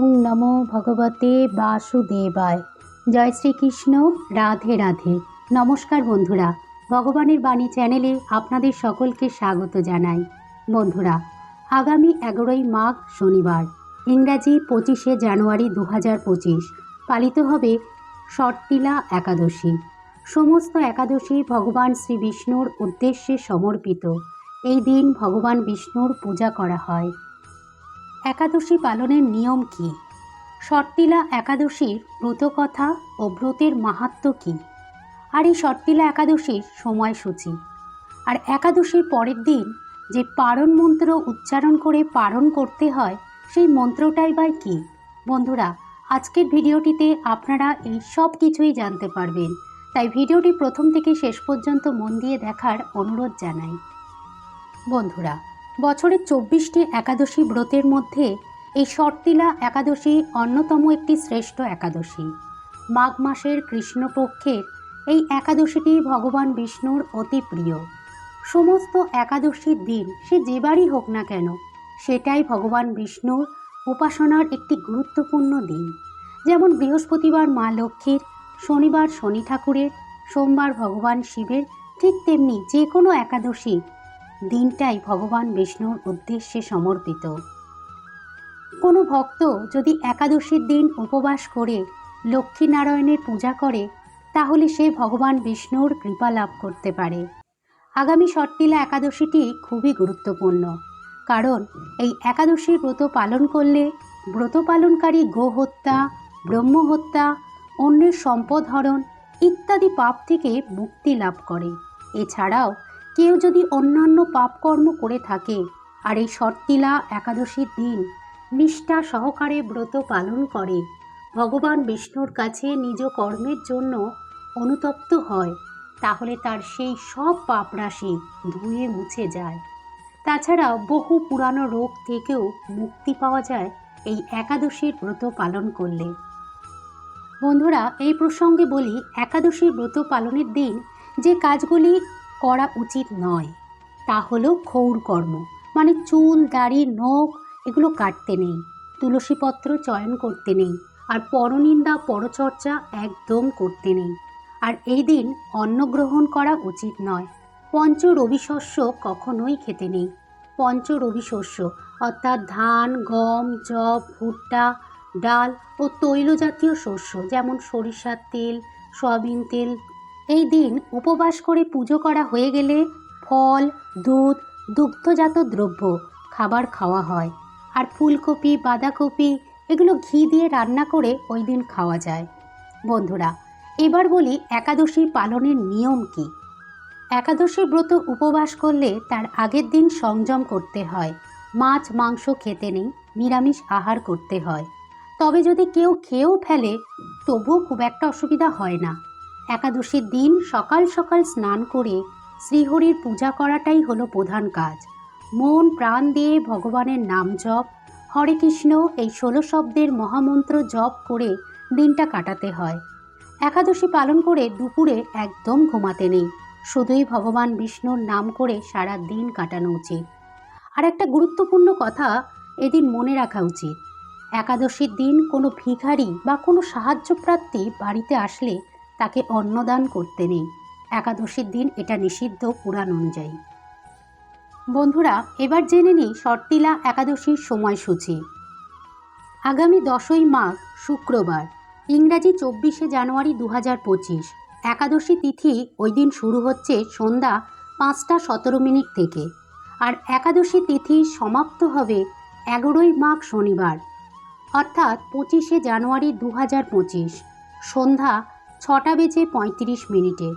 ওং নমো ভগবতে বাসুদেবায়। জয় শ্রীকৃষ্ণ, রাধে রাধে। নমস্কার বন্ধুরা, ভগবানের বাণী চ্যানেলে আপনাদের সকলকে স্বাগত জানাই। বন্ধুরা, আগামী এগারোই মাঘ শনিবার, ইংরাজি পঁচিশে জানুয়ারি দু হাজার পঁচিশ, পালিত হবে শর্তিলা একাদশী। সমস্ত একাদশী ভগবান শ্রী বিষ্ণুর উদ্দেশ্যে সমর্পিত। এই দিন ভগবান বিষ্ণুর পূজা করা হয়। একাদশী পালনের নিয়ম কি? শর্তিলা একাদশীর ব্রতকথা ও ব্রতের মাহাত্ম্য কী? আর এই শর্তিলা একাদশীর সময়সূচি? আর একাদশীর পরের দিন যে পারণ মন্ত্র উচ্চারণ করে পারণ করতে হয়, সেই মন্ত্রটাই বা কী? বন্ধুরা, আজকের ভিডিওটিতে আপনারা এই সব কিছুই জানতে পারবেন। তাই ভিডিওটি প্রথম থেকে শেষ পর্যন্ত মন দিয়ে দেখার অনুরোধ জানাই। বন্ধুরা বছরের চব্বিশটি একাদশী ব্রতের মধ্যে এই শর্তিলা একাদশী অন্যতম একটি শ্রেষ্ঠ একাদশী। মাঘ মাসের কৃষ্ণপক্ষের এই একাদশীটি ভগবান বিষ্ণুর অতি প্রিয়। সমস্ত একাদশীর দিন সে যেবারই হোক না কেন, সেটাই ভগবান বিষ্ণুর উপাসনার একটি গুরুত্বপূর্ণ দিন। যেমন বৃহস্পতিবার মা লক্ষ্মীর, শনিবার শনি ঠাকুরের, সোমবার ভগবান শিবের, ঠিক তেমনি যে কোনো একাদশী দিনটাই ভগবান বিষ্ণুর উদ্দেশ্যে সমর্পিত। কোনো ভক্ত যদি একাদশীর দিন উপবাস করে লক্ষ্মীনারায়ণের পূজা করে, তাহলে সে ভগবান বিষ্ণুর কৃপা লাভ করতে পারে। আগামী শর্তিলা একাদশীটি খুবই গুরুত্বপূর্ণ, কারণ এই একাদশীর ব্রত পালন করলে ব্রত পালনকারী গো হত্যা ব্রহ্ম হত্যা অন্যের সম্পদ হরণ ইত্যাদি পাপ থেকে মুক্তি লাভ করে। এছাড়াও কেউ যদি অন্যান্য পাপকর্ম করে থাকে, আর এই শর্তিলা একাদশীর দিন নিষ্ঠা সহকারে ব্রত পালন করে, ভগবান বিষ্ণুর কাছে নিজ কর্মের জন্য অনুতপ্ত হয়, তাহলে তার সেই সব পাপ রাশি ধুয়ে মুছে যায়। তাছাড়াও বহু পুরানো রোগ থেকেও মুক্তি পাওয়া যায় এই একাদশীর ব্রত পালন করলে। বন্ধুরা, এই প্রসঙ্গে বলি, একাদশীর ব্রত পালনের দিন যে কাজগুলি করা উচিত নয়। তা হলো ক্ষৌর কর্ম মানে চুল, দাড়ি, নখ, এগুলো কাটতে নেই। তুলসীপত্র চয়ন করতে নেই। আর পরনিন্দা, পরচর্চা একদম করতে নেই। আর এই দিন অন্ন গ্রহণ করা উচিত নয়। পঞ্চ রবিশস্য কখনোই খেতে নেই। পঞ্চ রবিশস্য অর্থাৎ ধান, গম জব ভুট্টা, ডাল ও তৈল জাতীয় শস্য, যেমন সরিষার তেল, সয়াবিন তেল এই দিন উপবাস করে পুজো করা হয়ে গেলে ফল, দুধ, দুগ্ধজাত দ্রব্য, খাবার খাওয়া হয়। আর ফুলকপি, বাঁধাকপি এগুলো ঘি দিয়ে রান্না করে ওই দিন খাওয়া যায়। বন্ধুরা, এবার বলি একাদশী পালনের নিয়ম কি? একাদশী ব্রত উপবাস করলে তার আগের দিন সংযম করতে হয়। মাছ, মাংস খেতে নেই, নিরামিষ আহার করতে হয়। তবে যদি কেউ খেয়েও ফেলে, তবুও খুব একটা অসুবিধা হয় না। একাদশীর দিন সকাল সকাল স্নান করে শ্রীহরির পূজা করাটাই হলো প্রধান কাজ। মন, প্রাণ দিয়ে ভগবানের নাম জপ, হরে কৃষ্ণ এই ষোলো শব্দের মহামন্ত্র জপ করে দিনটা কাটাতে হয়। একাদশী পালন করে দুপুরে একদম ঘুমাতে নেই। শুধুই ভগবান বিষ্ণুর নাম করে সারা দিন কাটানো উচিত। আর একটা গুরুত্বপূর্ণ কথা এদিন মনে রাখা উচিত। একাদশীর দিন কোনো ভিখারি বা কোনো সাহায্যপ্রার্থী বাড়িতে আসলে তাকে অন্নদান করতে নেই। একাদশীর দিন এটা নিষিদ্ধ পুরাণ অনুযায়ী। বন্ধুরা, এবার জেনে নিই শর্তিলা একাদশীর সময়সূচি। আগামী দশই মাঘ, শুক্রবার, ইংরাজি চব্বিশে জানুয়ারি দু হাজার পঁচিশ। একাদশী তিথি ওই দিন শুরু হচ্ছে সন্ধ্যা পাঁচটা সতেরো মিনিট থেকে। আর একাদশী তিথি সমাপ্ত হবে এগারোই মাঘ শনিবার, অর্থাৎ পঁচিশে জানুয়ারি দু হাজার পঁচিশ, সন্ধ্যা ছটা বেজে পঁয়ত্রিশ মিনিটে।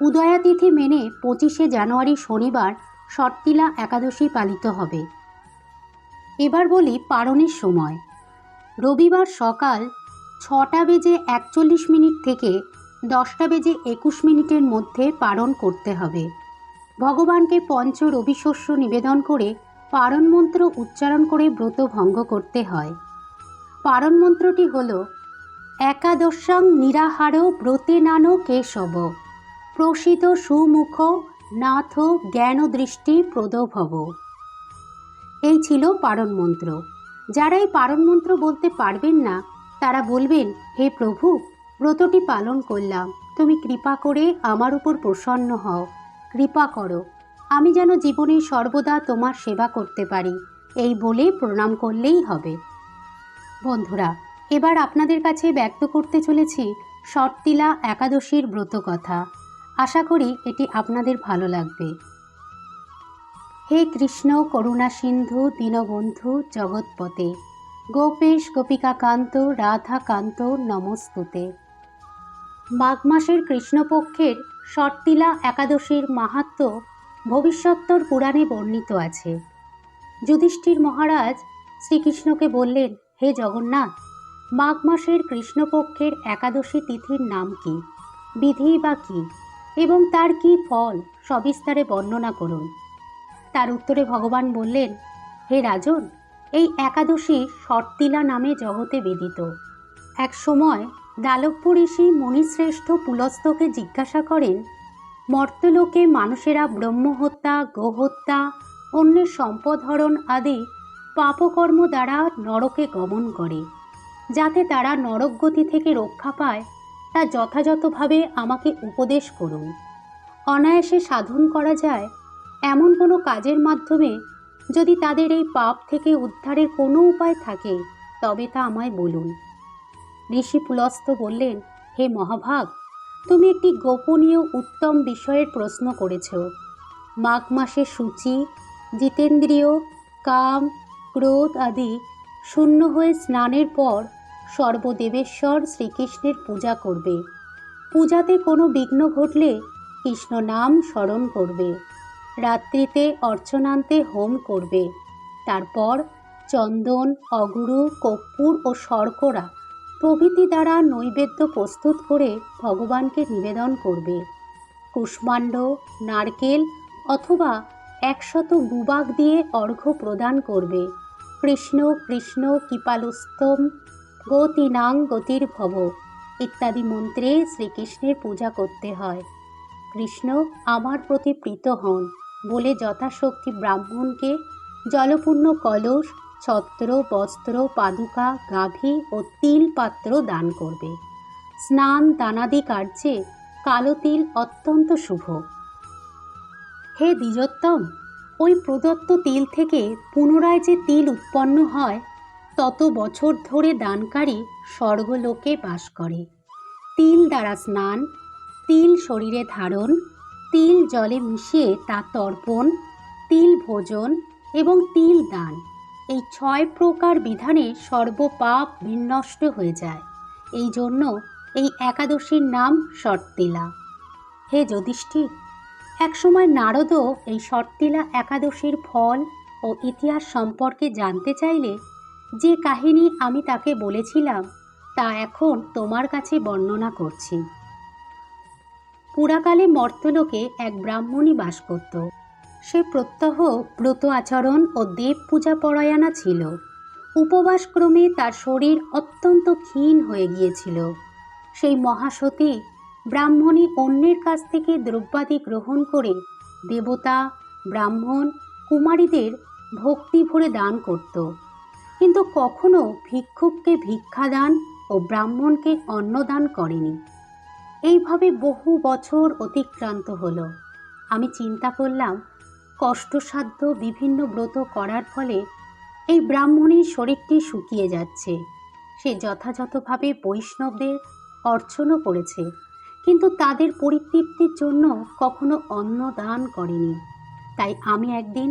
উদয়াতিথি মেনে পঁচিশে জানুয়ারি শনিবার শর্তিলা একাদশী পালিত হবে। এবার বলি পারণের সময়। রবিবার সকাল ছটা বেজে একচল্লিশ মিনিট থেকে দশটা বেজে একুশ মিনিটের মধ্যে পারণ করতে হবে। ভগবানকে পঞ্চ রবিশস্য নিবেদন করে পারণ মন্ত্র উচ্চারণ করে ব্রত ভঙ্গ করতে হয়। পারণ মন্ত্রটি হল একাদশাং নিরাহার ব্রতে নানো কেশব। প্রসিত সুমুখ নাথ জ্ঞান দৃষ্টি প্রদভব। এই ছিল পারণ মন্ত্র। যারা এই পারণ মন্ত্র বলতে পারবেন না, তারা বলবেন, হে প্রভু, ব্রতটি পালন করলাম। তুমি কৃপা করে আমার উপর প্রসন্ন হও। কৃপা করো। আমি যেন জীবনে সর্বদা তোমার সেবা করতে পারি। এই বলে প্রণাম করলেই হবে। বন্ধুরা এবার আপনাদের কাছে ব্যক্ত করতে চলেছি শর্তিলা একাদশীর ব্রত কথা। আশা করি এটি আপনাদের ভালো লাগবে। হে কৃষ্ণ, করুণা সিন্ধু, দীনবন্ধু, জগৎপতে। গোপেশ, গোপিকাকান্ত, রাধাকান্ত, নমস্তুতে। মাঘ মাসের কৃষ্ণপক্ষের শর্তিলা একাদশীর মাহাত্ম ভবিষ্যত্তর পুরাণে বর্ণিত আছে। যুধিষ্ঠির মহারাজ শ্রীকৃষ্ণকে বললেন, হে জগন্নাথ মাঘ মাসের কৃষ্ণপক্ষের একাদশী তিথির নাম কি? বিধি বা কী? এবং তার কি ফল? সবিস্তারে বর্ণনা করুন। তার উত্তরে ভগবান বললেন, হে রাজন, এই একাদশী শর্তিলা নামে জগতে বেদিত। এক সময় দালব্য ঋষি মুনিশ্রেষ্ঠ পুলস্তকে জিজ্ঞাসা করেন, মর্তলোকে মানুষেরা ব্রহ্মহত্যা, গোহত্যা, অন্যের সম্পদহরণ আদি পাপকর্ম দ্বারা নরকে গমন করে। যাতে তারা নরকগতি থেকে রক্ষা পায়, তা যথাযথভাবে আমাকে উপদেশ করুন। অনায়াসে সাধন করা যায়। এমন কোনো কাজের মাধ্যমে যদি তাদের এই পাপ থেকে উদ্ধারের কোনো উপায় থাকে, তবে তা আমায় বলুন। ঋষি পুলস্ত বললেন, হে মহাভাগ, তুমি একটি গোপনীয় উত্তম বিষয়ের প্রশ্ন করেছ। মাঘ মাসে সূচি, জিতেন্দ্রিয়, কাম, ক্রোধ আদি শূন্য হয়ে স্নানের পর সর্বদেবেশ্বর শ্রীকৃষ্ণের পূজা করবে। পূজাতে কোনো বিঘ্ন ঘটলে কৃষ্ণ নাম স্মরণ করবে। রাত্রিতে অর্চনান্তে হোম করবে। তারপর চন্দন, অগুরু, কর্পূর ও শর্করা প্রভৃতি দ্বারা নৈবেদ্য প্রস্তুত করে ভগবানকে নিবেদন করবে। কুষ্মাণ্ড, নারকেল অথবা একশত গুবাক দিয়ে অর্ঘ্য প্রদান করবে। কৃষ্ণ কৃষ্ণ, কৃপালুস্তম গতিনাং গতির ভব ইত্যাদি মন্ত্রে শ্রীকৃষ্ণের পূজা করতে হয়। কৃষ্ণ আমার প্রতি প্রীত হন বলে যথাশক্তি ব্রাহ্মণকে জলপূর্ণ কলস, ছত্র, বস্ত্র, পাদুকা, গাভী ও তিল পাত্র দান করবে। স্নান দানাদি কার্যে কালো তিল অত্যন্ত শুভ। হে দ্বিজোত্তম, ওই প্রদত্ত তিল থেকে পুনরায় যে তিল উৎপন্ন হয় তত বছর ধরে দানকারী স্বর্গলোকে বাস করে। তিল দ্বারা স্নান, তিল শরীরে ধারণ, তিল জলে মিশিয়ে তা তর্পণ, তিল ভোজন এবং তিল দান। এই ছয় প্রকার বিধানে সর্বপাপ বিনষ্ট হয়ে যায়। এই জন্য এই একাদশীর নাম শর্তিলা হে যুধিষ্ঠির, একসময় নারদও এই শর্তিলা একাদশীর ফল ও ইতিহাস সম্পর্কে জানতে চাইলে যে কাহিনী আমি তাকে বলেছিলাম, তা এখন তোমার কাছে বর্ণনা করছি। পুরাকালে মর্তলোকে এক ব্রাহ্মণী বাস করত। সে প্রত্যহ ব্রত আচরণ ও দেব পূজা পরায়ণা ছিল। উপবাসক্রমে তার শরীর অত্যন্ত ক্ষীণ হয়ে গিয়েছিল। সেই মহাসতী ব্রাহ্মণী অন্যের কাছ থেকে দ্রব্যাদি গ্রহণ করে দেবতা, ব্রাহ্মণ, কুমারীদের ভক্তি ভরে দান করত। কিন্তু কখনো ভিক্ষুককে ভিক্ষাদান ও ব্রাহ্মণকে অন্নদান করেনি। এইভাবে বহু বছর অতিক্রান্ত হলো। আমি চিন্তা করলাম, কষ্টসাধ্য বিভিন্ন ব্রত করার ফলে এই ব্রাহ্মণীর শরীরটি শুকিয়ে যাচ্ছে। সে যথাযথভাবে বৈষ্ণবদের অর্চনও করেছে, কিন্তু তাদের পরিতৃপ্তির জন্য কখনো অন্ন দান করেনি। তাই আমি একদিন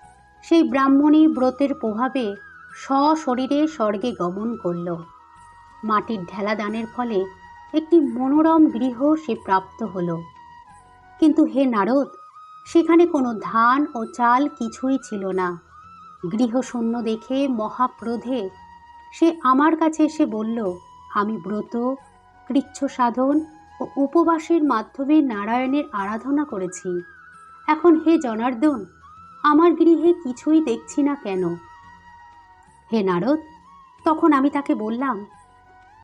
সেই ব্রাহ্মণী ব্রতের প্রভাবে সশরীরে স্বর্গে গমন করল। মাটির ঢেলা দানের ফলে একটি মনোরম গৃহ সে প্রাপ্ত হল। কিন্তু হে নারদ, সেখানে কোনো ধান ও চাল কিছুই ছিল না। গৃহশূন্য দেখে মহাক্রোধে সে আমার কাছে এসে বলল, আমি ব্রত, কৃচ্ছ সাধন ও উপবাসের মাধ্যমে নারায়ণের আরাধনা করেছি। এখন হে জনার্দন আমার গৃহে কিছুই দেখছি না কেন? হে নারদ, তখন আমি তাকে বললাম,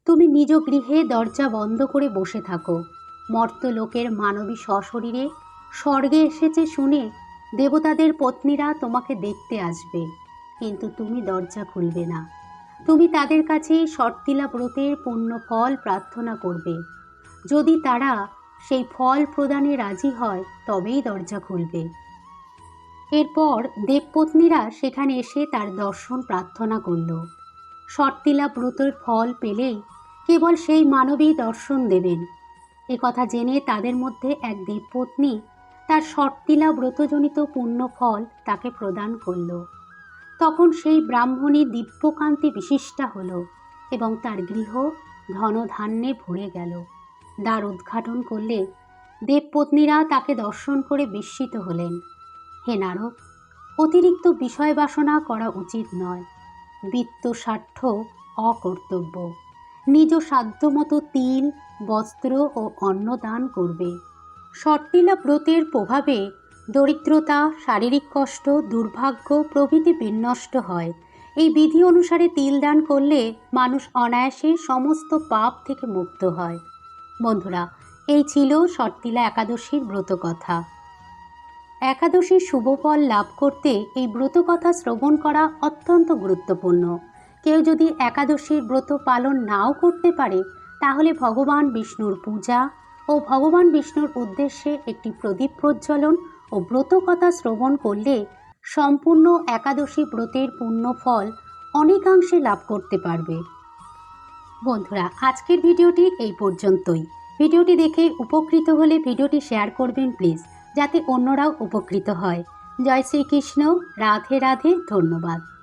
তুমি নিজ গৃহে দরজা বন্ধ করে বসে থাকো। মর্ত লোকের মানবী সশরীরে স্বর্গে এসেছে শুনে দেবতাদের পত্নীরা তোমাকে দেখতে আসবে। কিন্তু তুমি দরজা খুলবে না। তুমি তাদের কাছে শর্তিলা ব্রতের পূর্ণ ফল প্রার্থনা করবে। যদি তারা সেই ফল প্রদানে রাজি হয়, তবেই দরজা খুলবে। এরপর দেবপত্নীরা সেখানে এসে তার দর্শন প্রার্থনা করল। শর্তিলা ব্রতের ফল পেলেই কেবল সেই মানবী দর্শন দেবেন। কথা জেনে তাদের মধ্যে এক দেবপত্নী তার শর্তিলা ব্রতজনিত পুণ্য ফল তাকে প্রদান করল। তখন সেই ব্রাহ্মণী দিব্যকান্তি বিশিষ্টা হল এবং তার গৃহ ধনধান্যে ভরে গেল। দ্বার উদ্ঘাটন করলে দেবপত্নীরা তাকে দর্শন করে বিস্মিত হলেন। নারদ, অতিরিক্ত বিষয় বাসনা করা উচিত নয়। বৃত্ত স্বার্থ অকর্তব্য। নিজ সাধ্যমতো তিল, বস্ত্র ও অন্ন দান করবে। শর্তিলা ব্রতের প্রভাবে দরিদ্রতা, শারীরিক কষ্ট, দুর্ভাগ্য প্রভৃতি বিনষ্ট হয়। এই বিধি অনুসারে তিল দান করলে মানুষ অনায়াসে সমস্ত পাপ থেকে মুক্ত হয়। বন্ধুরা, এই ছিল শর্তিলা একাদশীর ব্রত কথা একাদশীর শুভফল লাভ করতে এই ব্রত কথা শ্রবণ করা অত্যন্ত গুরুত্বপূর্ণ। কেউ যদি একাদশীর ব্রত পালন নাও করতে পারে, তাহলে ভগবান বিষ্ণুর পূজা ও ভগবান বিষ্ণুর উদ্দেশ্যে একটি প্রদীপ প্রজ্বলন ও ব্রত কথা শ্রবণ করলে সম্পূর্ণ একাদশী ব্রতের পূর্ণ ফল অনেকাংশে লাভ করতে পারবে। বন্ধুরা, আজকের ভিডিওটি এই পর্যন্তই। ভিডিওটি দেখে উপকৃত হলে ভিডিওটি শেয়ার করবেন, প্লিজ। যাতে অন্যরাও উপকৃত হয়। জয় শ্রীকৃষ্ণ। রাধে রাধে ধন্যবাদ।